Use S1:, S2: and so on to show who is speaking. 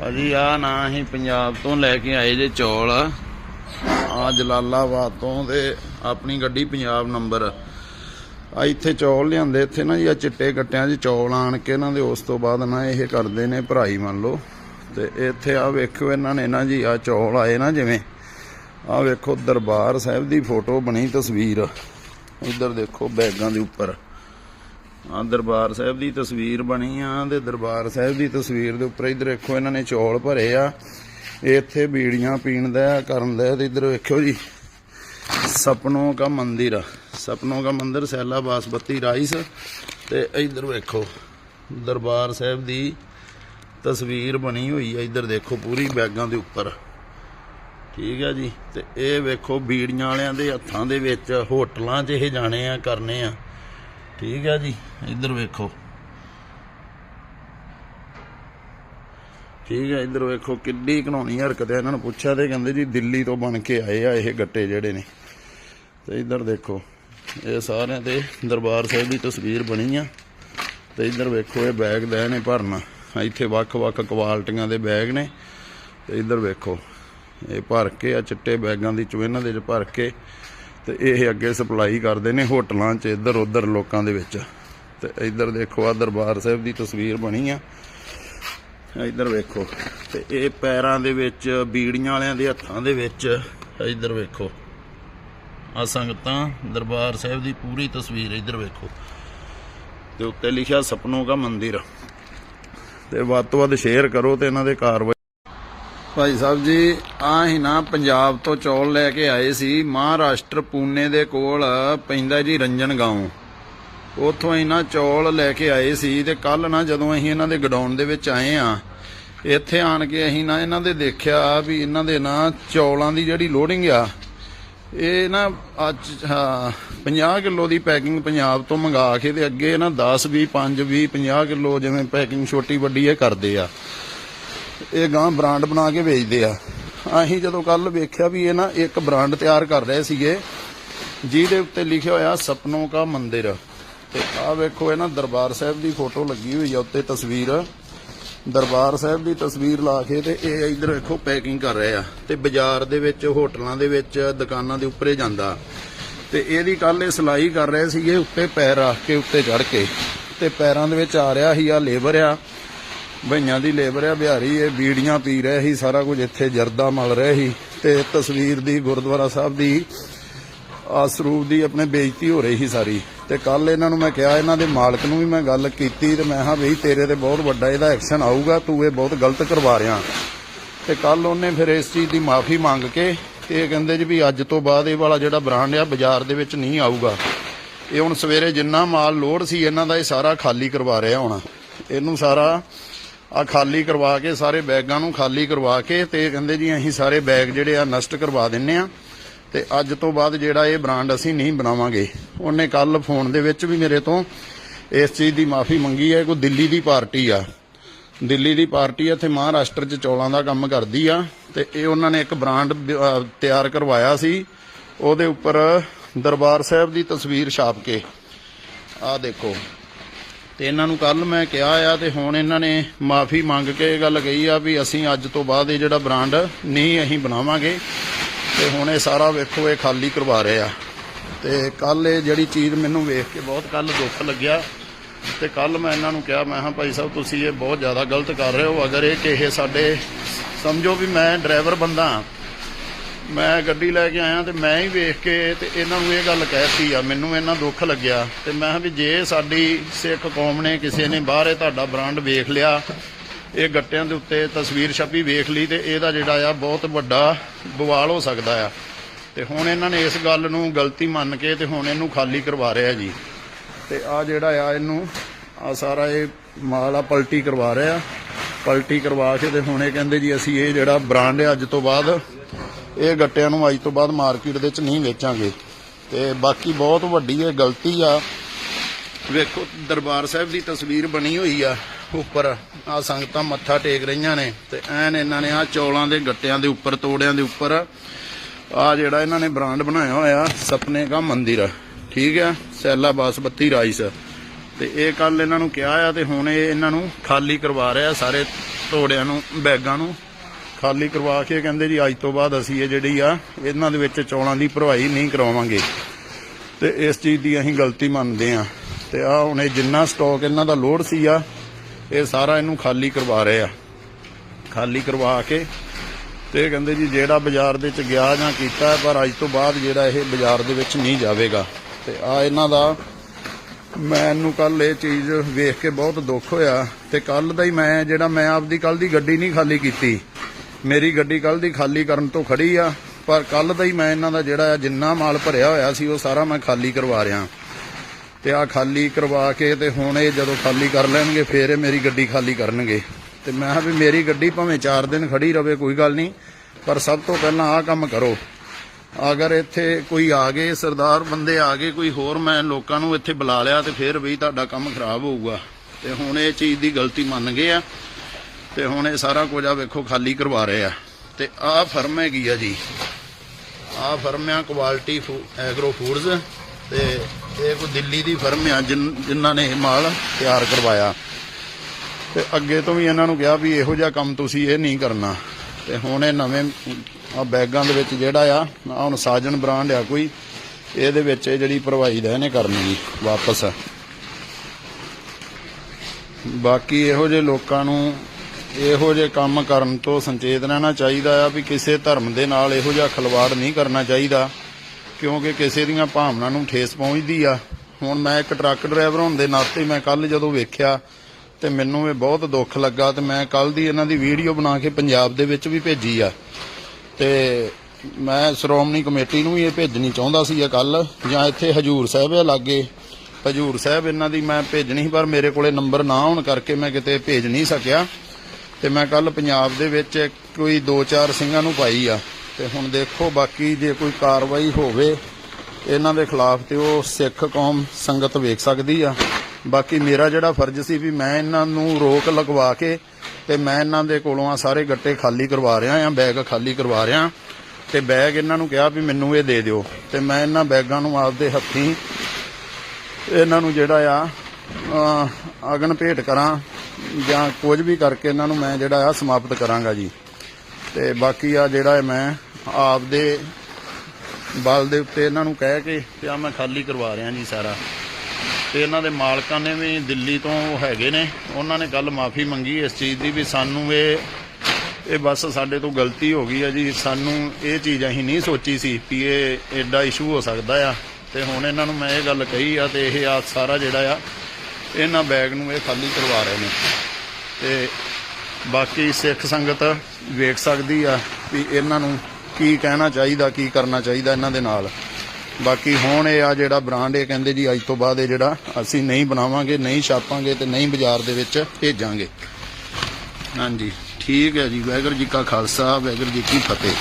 S1: ਭਾਜੀ, ਆ ਨਾ ਹੀ ਪੰਜਾਬ ਤੋਂ ਲੈ ਕੇ ਆਏ ਜੇ ਚੌਲ। ਆ ਜਲਾਲਾਬਾਦ ਤੋਂ ਤੇ ਆਪਣੀ ਗੱਡੀ ਪੰਜਾਬ ਨੰਬਰ। ਆ ਇੱਥੇ ਚੌਲ ਲਿਆਂਦੇ, ਇੱਥੇ ਨਾ ਜੀ ਆ ਚਿੱਟੇ ਗੱਟਿਆਂ 'ਚ ਚੌਲ ਆਣ ਕੇ ਇਹਨਾਂ ਦੇ ਉਸ ਤੋਂ ਬਾਅਦ ਨਾ ਇਹ ਕਰਦੇ ਨੇ ਭਰਾਈ ਮੰਨ ਲਓ। ਤੇ ਇੱਥੇ ਆ ਵੇਖੋ ਇਹਨਾਂ ਨੇ ਨਾ ਜੀ ਆ ਚੌਲ ਆਏ ਨਾ ਜਿਵੇਂ। ਆ ਵੇਖੋ ਦਰਬਾਰ ਸਾਹਿਬ ਦੀ ਫੋਟੋ ਬਣੀ ਤਸਵੀਰ। ਇੱਧਰ ਦੇਖੋ ਬੈਗਾਂ ਦੇ ਉੱਪਰ। ਆ ਦਰਬਾਰ ਸਾਹਿਬ ਦੀ ਤਸਵੀਰ ਬਣੀ ਆ ਤੇ ਦਰਬਾਰ ਸਾਹਿਬ ਦੀ ਤਸਵੀਰ ਦੇ ਉੱਪਰ ਇੱਧਰ ਵੇਖੋ, ਇਹਨਾਂ ਨੇ ਚੌਲ ਭਰੇ ਆ। ਇਹ ਇੱਥੇ ਬੀੜੀਆਂ ਪੀਣ ਦਾ ਕਰਨ ਦਾ ਤੇ ਇੱਧਰ ਵੇਖੋ ਜੀ। ਸਪਨੋਂ ਦਾ ਮੰਦਿਰ ਸਪਨੋਂ ਦਾ ਮੰਦਿਰ, ਸੈਲਾ ਬਾਸਪਤੀ ਰਾਈਸ। ਤੇ ਇੱਧਰ ਵੇਖੋ, ਦਰਬਾਰ ਸਾਹਿਬ ਦੀ ਤਸਵੀਰ ਬਣੀ ਹੋਈ ਆ। ਇੱਧਰ ਦੇਖੋ, ਪੂਰੀ ਬੈਗਾਂ ਦੇ ਉੱਪਰ। ਠੀਕ ਆ ਜੀ। ਤੇ ਇਹ ਵੇਖੋ, ਬੀੜੀਆਂ ਵਾਲਿਆਂ ਦੇ ਹੱਥਾਂ ਦੇ ਵਿੱਚ ਹੋਟਲਾਂ 'ਚ ਇਹ ਜਾਣੇ ਆ, ਕਰਨੇ ਆ। ਠੀਕ ਹੈ ਜੀ, ਇੱਧਰ ਵੇਖੋ। ਠੀਕ ਹੈ ਇੱਧਰ ਵੇਖੋ, ਕਿੱਡੀ ਘਣਾਉਣੀ ਹਰਕਤ ਹੈ ਇਹਨਾਂ ਨੂੰ ਪੁੱਛਿਆ ਤੇ ਕਹਿੰਦੇ ਜੀ, ਦਿੱਲੀ ਤੋਂ ਬਣ ਕੇ ਆਏ ਆ ਇਹ ਗੱਟੇ ਜਿਹੜੇ ਨੇ। ਤੇ ਇੱਧਰ ਦੇਖੋ, ਇਹ ਸਾਰਿਆਂ ਤੇ ਦਰਬਾਰ ਸਾਹਿਬ ਦੀ ਤਸਵੀਰ ਬਣੀ ਆ। ਤੇ ਇੱਧਰ ਵੇਖੋ, ਇਹ ਬੈਗ ਦੇ ਨੇ ਭਰਨਾ। ਇੱਥੇ ਵੱਖ-ਵੱਖ ਕੁਆਲਟੀਆਂ ਦੇ ਬੈਗ ਨੇ। ਤੇ ਇੱਧਰ ਵੇਖੋ, ਇਹ ਭਰ ਕੇ ਆ ਚਿੱਟੇ ਬੈਗਾਂ ਦੀ ਚੁਵੇਨਾਂ ਦੇ ਵਿੱਚ ਭਰ ਕੇ ਤੇ ਇਹ ਅੱਗੇ ਸਪਲਾਈ ਕਰਦੇ ਨੇ ਹੋਟਲਾਂ 'ਚ ਇੱਧਰ ਉੱਧਰ ਲੋਕਾਂ ਦੇ ਵਿੱਚ। ਤੇ ਇੱਧਰ ਦੇਖੋ ਆ ਦਰਬਾਰ ਸਾਹਿਬ ਦੀ ਤਸਵੀਰ ਬਣੀ ਆ। ਇੱਧਰ ਵੇਖੋ, ਤੇ ਇਹ ਪੈਰਾਂ ਦੇ ਵਿੱਚ, ਬੀੜੀਆਂ ਵਾਲਿਆਂ ਦੇ ਹੱਥਾਂ ਦੇ ਵਿੱਚ, ਇੱਧਰ ਵੇਖੋ। ਆ ਸੰਗਤਾਂ, ਦਰਬਾਰ ਸਾਹਿਬ ਦੀ ਪੂਰੀ ਤਸਵੀਰ ਇੱਧਰ ਵੇਖੋ। ਤੇ ਉੱਤੇ ਲਿਖਿਆ ਸਪਨੋਂ ਦਾ ਮੰਦਿਰ। ਤੇ ਵੱਧ ਤੋਂ ਵੱਧ ਸ਼ੇਅਰ ਕਰੋ ਤੇ ਇਹਨਾਂ ਦੇ ਕਾਰਵਾਈ ਭਾਈ ਸਾਹਿਬ ਜੀ ਆ ਹੀ ਨਾ ਪੰਜਾਬ ਤੋਂ ਚੌਲ ਲੈ ਕੇ ਆਏ ਸੀ, ਮਹਾਰਾਸ਼ਟਰ ਪੂਨੇ ਦੇ ਕੋਲ ਪੈਂਦਾ ਜੀ ਰੰਜਨ ਰੰਜਨਗਾਉਂ ਉੱਥੋਂ ਇਹਨਾਂ ਚੌਲ ਲੈ ਕੇ ਆਏ ਸੀ ਤੇ ਕੱਲ ਨਾ ਜਦੋਂ ਅਸੀਂ ਇਹਨਾਂ ਦੇ ਗਡਾਉਣ ਦੇ ਵਿੱਚ ਆਏ ਆ ਇੱਥੇ ਆਣ ਕੇ ਅਸੀਂ ਨਾ ਇਹਨਾਂ ਦੇ ਦੇਖਿਆ ਵੀ ਇਹਨਾਂ ਦੇ ਨਾ ਚੌਲਾਂ ਦੀ ਜਿਹੜੀ ਲੋਡਿੰਗ ਆ, ਇਹ ਨਾ ਅੱਜ, ਹਾਂ 50 ਕਿਲੋ ਦੀ ਪੈਕਿੰਗ ਪੰਜਾਬ ਤੋਂ ਮੰਗਾ ਕੇ ਤੇ ਅੱਗੇ ਨਾ 10 20 5 20 50 ਕਿਲੋ ਜਿਵੇਂ ਪੈਕਿੰਗ ਛੋਟੀ ਵੱਡੀ ਇਹ ਕਰਦੇ ਆ। ਇਹ ਗਾਂ ਬ੍ਰਾਂਡ ਬਣਾ ਕੇ ਵੇਚਦੇ ਆ। ਅਸੀਂ ਜਦੋਂ ਕੱਲ ਵੇਖਿਆ ਵੀ ਇਹ ਨਾ ਇੱਕ ਬ੍ਰਾਂਡ ਤਿਆਰ ਕਰ ਰਹੇ ਸੀਗੇ, ਜਿਹਦੇ ਉੱਤੇ ਲਿਖਿਆ ਹੋਇਆ ਸਪਨੋਂ ਕਾ ਮੰਦਿਰ। ਤੇ ਆਹ ਵੇਖੋ ਇਹ ਨਾ ਦਰਬਾਰ ਸਾਹਿਬ ਦੀ ਫੋਟੋ ਲੱਗੀ ਹੋਈ ਆ ਉੱਤੇ ਤਸਵੀਰ। ਦਰਬਾਰ ਸਾਹਿਬ ਦੀ ਤਸਵੀਰ ਲਾ ਕੇ ਤੇ ਇਹ ਇਧਰ ਵੇਖੋ ਪੈਕਿੰਗ ਕਰ ਰਹੇ ਆ। ਤੇ ਬਾਜ਼ਾਰ ਦੇ ਵਿੱਚ, ਹੋਟਲਾਂ ਦੇ ਵਿੱਚ, ਦੁਕਾਨਾਂ ਦੇ ਉੱਪਰੇ ਜਾਂਦਾ। ਤੇ ਇਹਦੀ ਕੱਲ ਇਹ ਸਲਾਈ ਕਰ ਰਹੇ ਸੀਗੇ ਉੱਤੇ ਪੈਰ ਰੱਖ ਕੇ ਉੱਤੇ ਚੜ ਕੇ। ਤੇ ਪੈਰਾਂ ਦੇ ਵਿੱਚ ਆ ਰਿਹਾ ਸੀ ਆ ਲੇਬਰ ਆ। ਭਈਆਂ ਦੀ ਲੇਬਰ ਆ, ਬਿਹਾਰੀ, ਇਹ ਬੀੜੀਆਂ ਪੀ ਰਹੇ ਸੀ, ਸਾਰਾ ਕੁਝ ਇੱਥੇ ਜਰਦਾ ਮਲ ਰਹੇ ਸੀ। ਤੇ ਤਸਵੀਰ ਦੀ ਗੁਰਦੁਆਰਾ ਸਾਹਿਬ ਦੀ ਆ ਸਰੂਪ ਦੀ ਆਪਣੇ ਬੇਇੱਜ਼ਤੀ ਹੋ ਰਹੀ ਸੀ ਸਾਰੀ। ਤੇ ਕੱਲ ਇਹਨਾਂ ਨੂੰ ਮੈਂ ਕਿਹਾ, ਇਹਨਾਂ ਦੇ ਮਾਲਕ ਨੂੰ ਵੀ ਮੈਂ ਗੱਲ ਕੀਤੀ ਤੇ ਮੈਂ ਹਾਂ ਬਈ, ਤੇਰੇ ਤੇ ਬਹੁਤ ਵੱਡਾ ਇਹਦਾ ਐਕਸ਼ਨ ਆਊਗਾ, ਤੂੰ ਇਹ ਬਹੁਤ ਗਲਤ ਕਰਵਾ ਰਿਹਾ। ਤੇ ਕੱਲ ਉਹਨੇ ਫਿਰ ਇਸ ਚੀਜ਼ ਦੀ ਮਾਫੀ ਮੰਗ ਕੇ ਤੇ ਇਹ ਕਹਿੰਦੇ ਜੀ ਵੀ ਅੱਜ ਤੋਂ ਬਾਅਦ ਇਹ ਵਾਲਾ ਜਿਹੜਾ ਬ੍ਰਾਂਡ ਆ, ਬਾਜ਼ਾਰ ਦੇ ਵਿੱਚ ਨਹੀਂ ਆਊਗਾ। ਇਹ ਹੁਣ ਸਵੇਰੇ ਜਿੰਨਾ ਮਾਲ ਲੋਡ ਸੀ, ਇਹਨਾਂ ਦਾ ਇਹ ਸਾਰਾ ਖਾਲੀ ਕਰਵਾ ਰਿਹਾ ਹੁਣ। ਇਹਨੂੰ ਸਾਰਾ ਆ ਖਾਲੀ ਕਰਵਾ ਕੇ, ਸਾਰੇ ਬੈਗਾਂ ਨੂੰ ਖਾਲੀ ਕਰਵਾ ਕੇ ਤੇ ਕਹਿੰਦੇ ਜੀ ਅਸੀਂ ਸਾਰੇ ਬੈਗ ਜਿਹੜੇ ਆ ਨਸ਼ਟ ਕਰਵਾ ਦਿੰਨੇ ਆ। ਤੇ ਅੱਜ ਤੋਂ ਬਾਅਦ ਜਿਹੜਾ ਇਹ ਬ੍ਰਾਂਡ ਅਸੀਂ ਨਹੀਂ ਬਣਾਵਾਂਗੇ। ਉਹਨੇ ਕੱਲ ਫੋਨ ਦੇ ਵਿੱਚ ਵੀ ਮੇਰੇ ਤੋਂ ਇਸ ਚੀਜ਼ ਦੀ ਮਾਫੀ ਮੰਗੀ ਹੈ, ਕੋਈ ਦਿੱਲੀ ਦੀ ਪਾਰਟੀ ਆ। ਦਿੱਲੀ ਦੀ ਪਾਰਟੀ ਇੱਥੇ ਮਹਾਰਾਸ਼ਟਰ 'ਚ ਚੌਲਾਂ ਦਾ ਕੰਮ ਕਰਦੀ ਆ ਤੇ ਇਹ ਉਹਨਾਂ ਨੇ ਇੱਕ ਬ੍ਰਾਂਡ ਤਿਆਰ ਕਰਵਾਇਆ ਸੀ। ਉਹਦੇ ਉੱਪਰ ਦਰਬਾਰ ਸਾਹਿਬ ਦੀ ਤਸਵੀਰ ਛਾਪ ਕੇ। ਆਹ ਦੇਖੋ। ਤੇ ਇਹਨਾਂ ਨੂੰ ਕੱਲ ਮੈਂ ਕਿਹਾ ਆ ਤੇ ਹੁਣ ਇਹਨਾਂ ਨੇ ਮਾਫੀ ਮੰਗ ਕੇ ਇਹ ਗੱਲ ਕਹੀ ਆ ਵੀ ਅਸੀਂ ਅੱਜ ਤੋਂ ਬਾਅਦ ਇਹ ਜਿਹੜਾ ਬ੍ਰਾਂਡ ਨਹੀਂ ਅਸੀਂ ਬਣਾਵਾਂਗੇ ਤੇ ਹੁਣ ਇਹ ਸਾਰਾ ਵੇਖੋ ਇਹ ਖਾਲੀ ਕਰਵਾ ਰਹੇ ਆ। ਤੇ ਕੱਲ ਇਹ ਜਿਹੜੀ ਚੀਜ਼ ਮੈਨੂੰ ਵੇਖ ਕੇ ਬਹੁਤ ਕੱਲ ਦੁੱਖ ਲੱਗਿਆ ਤੇ ਕੱਲ ਮੈਂ ਇਹਨਾਂ ਨੂੰ ਕਿਹਾ, ਮੈਂ ਹਾਂ ਭਾਈ ਸਾਹਿਬ ਤੁਸੀਂ ਇਹ ਬਹੁਤ ਜ਼ਿਆਦਾ ਗਲਤ ਕਰ ਰਹੇ ਹੋ। ਅਗਰ ਇਹ ਕਿਸੇ ਸਾਡੇ ਸਮਝੋ ਵੀ ਮੈਂ ਡਰਾਈਵਰ ਬੰਦਾ ਹਾਂ ਮੈਂ ਗੱਡੀ ਲੈ ਕੇ ਆਇਆ ਤੇ ਮੈਂ ਹੀ ਵੇਖ ਕੇ ਤੇ ਇਹਨਾਂ ਨੂੰ ਇਹ ਗੱਲ ਕਹਿਤੀ ਆ, ਮੈਨੂੰ ਇਹਨਾਂ ਦੁੱਖ ਲੱਗਿਆ। ਤੇ ਮੈਂ ਕਿਹਾ ਵੀ ਜੇ ਸਾਡੀ ਸਿੱਖ ਕੌਮ ਨੇ ਕਿਸੇ ਨੇ ਬਾਹਰ ਇਹ ਤੁਹਾਡਾ ਬ੍ਰਾਂਡ ਵੇਖ ਲਿਆ, ਇਹ ਗੱਟਿਆਂ ਦੇ ਉੱਤੇ ਤਸਵੀਰ ਛਪੀ ਵੇਖ ਲਈ ਤੇ ਇਹਦਾ ਜਿਹੜਾ ਆ ਬਹੁਤ ਵੱਡਾ ਬਵਾਲ ਹੋ ਸਕਦਾ ਆ। ਤੇ ਹੁਣ ਇਹਨਾਂ ਨੇ ਇਸ ਗੱਲ ਨੂੰ ਗਲਤੀ ਮੰਨ ਕੇ ਤੇ ਹੁਣ ਇਹਨੂੰ ਖਾਲੀ ਕਰਵਾ ਰਿਹਾ ਜੀ। ਤੇ ਆ ਜਿਹੜਾ ਆ ਇਹਨੂੰ ਆ ਸਾਰਾ ਇਹ ਮਾਲ ਆ ਪਲਟੀ ਕਰਵਾ ਰਿਹਾ। ਪਲਟੀ ਕਰਵਾ ਕੇ ਤੇ ਹੁਣ ਇਹ ਕਹਿੰਦੇ ਜੀ ਅਸੀਂ ਇਹ ਜਿਹੜਾ ਬ੍ਰਾਂਡ ਹੈ ਅੱਜ ਤੋਂ ਬਾਅਦ ਇਹ ਗੱਟਿਆਂ ਨੂੰ ਅੱਜ ਤੋਂ ਬਾਅਦ ਮਾਰਕੀਟ ਦੇ ਵਿੱਚ ਨਹੀਂ ਵੇਚਾਂਗੇ। ਤੇ ਬਾਕੀ ਬਹੁਤ ਵੱਡੀ ਇਹ ਗਲਤੀ ਆ। ਵੇਖੋ, ਦਰਬਾਰ ਸਾਹਿਬ ਦੀ ਤਸਵੀਰ ਬਣੀ ਹੋਈ ਆ, ਉੱਪਰ ਆ ਸੰਗਤਾਂ ਮੱਥਾ ਟੇਕ ਰਹੀਆਂ ਨੇ, ਤੇ ਐਨ ਇਹਨਾਂ ਨੇ ਆ ਚੌਲਾਂ ਦੇ ਗੱਟਿਆਂ ਦੇ ਉੱਪਰ, ਤੋੜਿਆਂ ਦੇ ਉੱਪਰ ਆ ਜਿਹੜਾ ਇਹਨਾਂ ਨੇ ਬ੍ਰਾਂਡ ਬਣਾਇਆ ਹੋਇਆ, ਸਪਨੇ ਦਾ ਮੰਦਿਰ, ਠੀਕ ਆ? ਸੈਲਾ ਬਾਸਪਤੀ ਰਾਈਸ। ਤੇ ਇਹ ਕੱਲ ਇਹਨਾਂ ਨੂੰ ਕਿਹਾ ਆ, ਤੇ ਹੁਣ ਇਹ ਇਹਨਾਂ ਨੂੰ ਖਾਲੀ ਕਰਵਾ ਰਿਹਾ ਸਾਰੇ ਤੋੜਿਆਂ ਨੂੰ, ਬੈਗਾਂ ਨੂੰ। ਖਾਲੀ ਕਰਵਾ ਕੇ ਕਹਿੰਦੇ ਜੀ, ਅੱਜ ਤੋਂ ਬਾਅਦ ਅਸੀਂ ਇਹ ਜਿਹੜੀ ਆ, ਇਹਨਾਂ ਦੇ ਵਿੱਚ ਚੌਲਾਂ ਦੀ ਭਰਵਾਈ ਨਹੀਂ ਕਰਾਵਾਂਗੇ। ਤੇ ਇਸ ਚੀਜ਼ ਦੀ ਅਸੀਂ ਗਲਤੀ ਮੰਨਦੇ ਆ। ਤੇ ਆ ਹੁਣ ਇਹ ਜਿੰਨਾ ਸਟਾਕ ਇਹਨਾਂ ਦਾ ਲੋਡ ਸੀ ਆ, ਇਹ ਸਾਰਾ ਇਹਨੂੰ ਖਾਲੀ ਕਰਵਾ ਰਹੇ ਆ। ਖਾਲੀ ਕਰਵਾ ਕੇ ਤੇ ਇਹ ਕਹਿੰਦੇ ਜੀ, ਜਿਹੜਾ ਬਾਜ਼ਾਰ ਦੇ ਵਿੱਚ ਗਿਆ ਜਾਂ ਕੀਤਾ, ਪਰ ਅੱਜ ਤੋਂ ਬਾਅਦ ਜਿਹੜਾ ਇਹ ਬਾਜ਼ਾਰ ਦੇ ਵਿੱਚ ਨਹੀਂ ਜਾਵੇਗਾ। ਤੇ ਆ ਇਹਨਾਂ ਦਾ, ਮੈਨੂੰ ਕੱਲ ਇਹ ਚੀਜ਼ ਵੇਖ ਕੇ ਬਹੁਤ ਦੁੱਖ ਹੋਇਆ। ਤੇ ਕੱਲ ਦਾ ਹੀ ਮੈਂ, ਜਿਹੜਾ ਮੈਂ ਆਪਦੀ ਕੱਲ ਦੀ ਗੱਡੀ ਨਹੀਂ ਖਾਲੀ ਕੀਤੀ ਮੇਰੀ ਗੱਡੀ ਕੱਲ ਦੀ ਖਾਲੀ ਕਰਨ ਤੋਂ ਖੜੀ ਆ, ਪਰ ਕੱਲ ਦਾ ਹੀ ਮੈਂ ਇਹਨਾਂ ਦਾ ਜਿਹੜਾ ਆ ਜਿੰਨਾ ਮਾਲ ਭਰਿਆ ਹੋਇਆ ਸੀ, ਉਹ ਸਾਰਾ ਮੈਂ ਖਾਲੀ ਕਰਵਾ ਰਿਹਾ। ਤੇ ਆ ਖਾਲੀ ਕਰਵਾ ਕੇ ਤੇ ਹੁਣ ਇਹ ਜਦੋਂ ਖਾਲੀ ਕਰ ਲੈਣਗੇ, ਫੇਰ ਇਹ ਮੇਰੀ ਗੱਡੀ ਖਾਲੀ ਕਰਨਗੇ। ਤੇ ਮੈਂ ਕਿਹਾ ਵੀ ਮੇਰੀ ਗੱਡੀ ਭਾਵੇਂ 4 ਦਿਨ ਖੜੀ ਰਵੇ, ਕੋਈ ਗੱਲ ਨਹੀਂ, ਪਰ ਸਭ ਤੋਂ ਪਹਿਲਾਂ ਆਹ ਕੰਮ ਕਰੋ। ਅਗਰ ਇੱਥੇ ਕੋਈ ਆ ਗਏ, ਸਰਦਾਰ ਬੰਦੇ ਆ ਗਏ, ਕੋਈ ਹੋਰ ਮੈਂ ਲੋਕਾਂ ਨੂੰ ਇੱਥੇ ਬੁਲਾ ਲਿਆ ਤੇ ਫਿਰ ਵੀ ਤੁਹਾਡਾ ਕੰਮ ਖਰਾਬ ਹੋਊਗਾ। ਤੇ ਹੁਣ ਇਹ ਚੀਜ਼ ਦੀ ਗਲਤੀ ਮੰਨ ਗਏ ਆ। ਤੇ ਹੁਣ ਇਹ ਸਾਰਾ ਕੁਝ ਆ, ਵੇਖੋ, ਖਾਲੀ ਕਰਵਾ ਰਹੇ ਆ। ਤੇ ਆਹ ਫਰਮ ਹੈਗੀ ਆ ਜੀ। ਆਹ ਫਰਮ ਆ ਕੁਆਲਿਟੀ ਐਗਰੋ ਫੂਡਸ ਤੇ ਇਹ ਕੋਈ ਦਿੱਲੀ ਦੀ ਫਰਮ ਆ, ਜਿਨ- ਜਿਨ੍ਹਾਂ ਨੇ ਇਹ ਮਾਲ ਤਿਆਰ ਕਰਵਾਇਆ। ਤੇ ਅੱਗੇ ਤੋਂ ਵੀ ਇਹਨਾਂ ਨੂੰ ਕਿਹਾ ਵੀ ਇਹੋ ਜਿਹਾ ਕੰਮ ਤੁਸੀਂ ਇਹ ਨਹੀਂ ਕਰਨਾ। ਤੇ ਹੁਣ ਇਹ ਨਵੇਂ, ਆ ਬੈਗਾਂ ਦੇ ਵਿੱਚ ਜਿਹੜਾ ਆ ਹੁਣ ਸਾਜਨ ਬ੍ਰਾਂਡ ਆ ਕੋਈ, ਇਹਦੇ ਵਿੱਚ ਇਹ ਜਿਹੜੀ ਭਰਵਾਈ ਦਾ ਇਹਨੇ ਕਰਨੀ ਜੀ, ਵਾਪਸ। ਬਾਕੀ ਇਹੋ ਜਿਹੇ ਲੋਕਾਂ ਨੂੰ ਇਹੋ ਜਿਹੇ ਕੰਮ ਕਰਨ ਤੋਂ ਸੰਚੇਤ ਰਹਿਣਾ ਚਾਹੀਦਾ ਆ ਵੀ ਕਿਸੇ ਧਰਮ ਦੇ ਨਾਲ ਇਹੋ ਜਿਹਾ ਖਲਵਾੜ ਨਹੀਂ ਕਰਨਾ ਚਾਹੀਦਾ, ਕਿਉਂਕਿ ਕਿਸੇ ਦੀਆਂ ਭਾਵਨਾ ਨੂੰ ਠੇਸ ਪਹੁੰਚਦੀ ਆ। ਹੁਣ ਮੈਂ ਇੱਕ ਟਰੱਕ ਡਰਾਈਵਰ ਹੋਣ ਦੇ ਨਾਤੇ ਮੈਂ ਕੱਲ ਜਦੋਂ ਵੇਖਿਆ ਤੇ ਮੈਨੂੰ ਇਹ ਬਹੁਤ ਦੁੱਖ ਲੱਗਾ ਤੇ ਮੈਂ ਕੱਲ ਦੀ ਇਹਨਾਂ ਦੀ ਵੀਡੀਓ ਬਣਾ ਕੇ ਪੰਜਾਬ ਦੇ ਵਿੱਚ ਵੀ ਭੇਜੀ ਆ। ਤੇ ਮੈਂ ਸ਼੍ਰੋਮਣੀ ਕਮੇਟੀ ਨੂੰ ਵੀ ਇਹ ਭੇਜਣੀ ਚਾਹੁੰਦਾ ਸੀ ਇਹ ਕੱਲ ਜਾਂ ਇੱਥੇ ਹਜੂਰ ਸਾਹਿਬ ਆ ਲਾਗੇ। ਹਜੂਰ ਸਾਹਿਬ ਇਹਨਾਂ ਦੀ ਮੈਂ ਭੇਜਣੀ ਸੀ ਪਰ ਮੇਰੇ ਕੋਲੇ ਨੰਬਰ ਨਾ ਹੋਣ ਕਰਕੇ ਮੈਂ ਕਿਤੇ ਭੇਜ ਨਹੀਂ ਸਕਿਆ। ਤੇ ਮੈਂ ਕੱਲ ਪੰਜਾਬ ਦੇ ਵਿੱਚ ਕੋਈ 2-4 ਸਿੰਘਾਂ ਨੂੰ ਪਾਈ ਆ। ਤੇ ਹੁਣ ਦੇਖੋ ਬਾਕੀ ਜੇ ਕੋਈ ਕਾਰਵਾਈ ਹੋਵੇ, ਇਹਨਾਂ ਦੇ ਖਿਲਾਫ ਤੇ ਉਹ ਸਿੱਖ ਕੌਮ ਸੰਗਤ ਵੇਖ ਸਕਦੀ ਆ। ਬਾਕੀ ਮੇਰਾ ਜਿਹੜਾ ਫਰਜ਼ ਸੀ ਵੀ ਮੈਂ ਇਹਨਾਂ ਨੂੰ ਰੋਕ ਲਗਵਾ ਕੇ ਤੇ ਮੈਂ ਇਹਨਾਂ ਦੇ ਕੋਲੋਂ ਆ ਸਾਰੇ ਗੱਟੇ ਖਾਲੀ ਕਰਵਾ ਰਿਹਾ ਆ, ਬੈਗ ਖਾਲੀ ਕਰਵਾ ਰਿਹਾ। ਤੇ ਬੈਗ ਇਹਨਾਂ ਨੂੰ ਕਿਹਾ ਵੀ ਮੈਨੂੰ ਇਹ ਦੇ ਦਿਓ। ਤੇ ਮੈਂ ਇਹਨਾਂ ਬੈਗਾਂ ਨੂੰ ਆਪਦੇ ਹੱਥੀਂ ਇਹਨਾਂ ਨੂੰ ਜਿਹੜਾ ਆ ਅਗਨ ਭੇਟ ਕਰਾਂ ਜਾਂ ਕੁਝ ਵੀ ਕਰਕੇ ਇਹਨਾਂ ਨੂੰ ਮੈਂ ਜਿਹੜਾ ਆ ਸਮਾਪਤ ਕਰਾਂਗਾ ਜੀ। ਤੇ ਬਾਕੀ ਆ ਜਿਹੜਾ ਹੈ ਮੈਂ ਆਪਦੇ ਬਲ ਦੇ ਉੱਤੇ ਇਹਨਾਂ ਨੂੰ ਕਹਿ ਕੇ ਤੇ ਆ ਮੈਂ ਖਾਲੀ ਕਰਵਾ ਰਿਹਾ ਜੀ ਸਾਰਾ। ਤੇ ਇਹਨਾਂ ਦੇ ਮਾਲਕਾਂ ਨੇ ਵੀ ਦਿੱਲੀ ਤੋਂ ਹੈਗੇ ਨੇ, ਉਹਨਾਂ ਨੇ ਕੱਲ ਮਾਫੀ ਮੰਗੀ ਇਸ ਚੀਜ਼ ਦੀ ਵੀ ਸਾਨੂੰ ਇਹ ਇਹ ਬਸ ਸਾਡੇ ਤੋਂ ਗਲਤੀ ਹੋ ਗਈ ਆ ਜੀ। ਸਾਨੂੰ ਇਹ ਚੀਜ਼ ਅਸੀਂ ਨਹੀਂ ਸੋਚੀ ਸੀ ਵੀ ਇਹ ਐਡਾ ਇਸ਼ੂ ਹੋ ਸਕਦਾ ਆ। ਤੇ ਹੁਣ ਇਹਨਾਂ ਨੂੰ ਮੈਂ ਇਹ ਗੱਲ ਕਹੀ ਆ ਤੇ ਇਹ ਆ ਸਾਰਾ ਜਿਹੜਾ ਆ ਇਹਨਾਂ ਬੈਗ ਨੂੰ ਇਹ ਖਾਲੀ ਕਰਵਾ ਰਹੇ ਨੇ। ਤੇ ਬਾਕੀ ਸਿੱਖ ਸੰਗਤ ਵੇਖ ਸਕਦੀ ਆ ਵੀ ਇਹਨਾਂ ਨੂੰ ਕੀ ਕਹਿਣਾ ਚਾਹੀਦਾ, ਕੀ ਕਰਨਾ ਚਾਹੀਦਾ ਇਹਨਾਂ ਦੇ ਨਾਲ। ਬਾਕੀ ਹੁਣ ਇਹ ਆ ਜਿਹੜਾ ਬ੍ਰਾਂਡ, ਇਹ ਕਹਿੰਦੇ ਜੀ ਅੱਜ ਤੋਂ ਬਾਅਦ ਇਹ ਜਿਹੜਾ ਅਸੀਂ ਨਹੀਂ ਬਣਾਵਾਂਗੇ, ਨਹੀਂ ਛਾਪਾਂਗੇ ਤੇ ਨਹੀਂ ਬਾਜ਼ਾਰ ਦੇ ਵਿੱਚ ਭੇਜਾਂਗੇ। ਹਾਂਜੀ, ਠੀਕ ਹੈ ਜੀ। ਵਾਹਿਗੁਰੂ ਜੀ ਕਾ ਖਾਲਸਾ, ਵਾਹਿਗੁਰੂ ਜੀ ਕੀ ਫਤਿਹ।